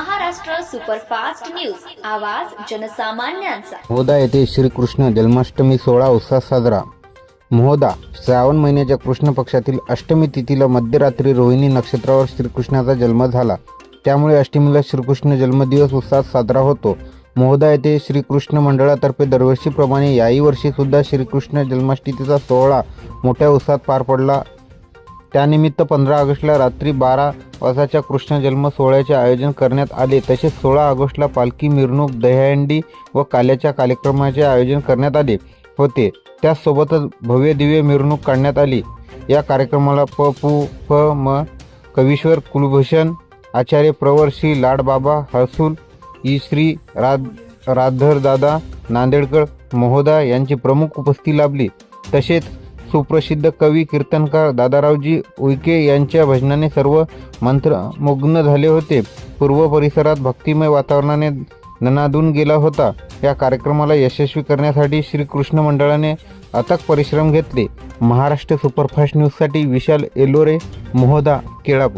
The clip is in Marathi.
Superfast news. आवाज जनसामान्यांचा. महोदा येथे श्रीकृष्ण जन्माष्टमी सोहळा उत्साह साजरा. मोहोदा श्रावण महिन्याच्या कृष्ण पक्षातील अष्टमी तिथीला मध्यरात्री रोहिणी नक्षत्रावर श्रीकृष्णाचा जन्म झाला. त्यामुळे अष्टमीला श्रीकृष्ण जन्मदिवस उत्साहात साजरा होतो. महोदा येथे श्रीकृष्ण मंडळातर्फे दरवर्षीप्रमाणे याही वर्षी सुद्धा श्रीकृष्ण जन्माष्टमीचा सोहळा मोठ्या उत्साहात पार पडला. त्यानिमित्त पंधरा ऑगस्टला रात्री बारा वाजताच्या कृष्ण जन्म सोहळ्याचे आयोजन करण्यात आले. तसेच सोळा ऑगस्टला पालखी मिरवणूक दह्यांडी व काल्याच्या कार्यक्रमाचे आयोजन करण्यात आले होते. त्याचसोबतच भव्य दिव्य मिरवणूक काढण्यात आली. या कार्यक्रमाला प पु फ म कवीश्वर कुलभूषण आचार्य प्रवर श्री लाडबाबा हसूल ई श्री राध राधरदादा नांदेडकर महोदा यांची प्रमुख उपस्थिती लाभली. तसेच सुप्रसिद्ध कवी कीर्तनकार दादारावजी उईके यांच्या भजनाने सर्व मंत्रमुग्न झाले होते. पूर्व परिसरात भक्तिमय वातावरणाने ननादून गेला होता. या कार्यक्रमाला यशस्वी करण्यासाठी श्रीकृष्ण मंडळाने अथक परिश्रम घेतले. महाराष्ट्र सुपरफास्ट न्यूजसाठी विशाल एलोरे मोहदा केळापूर.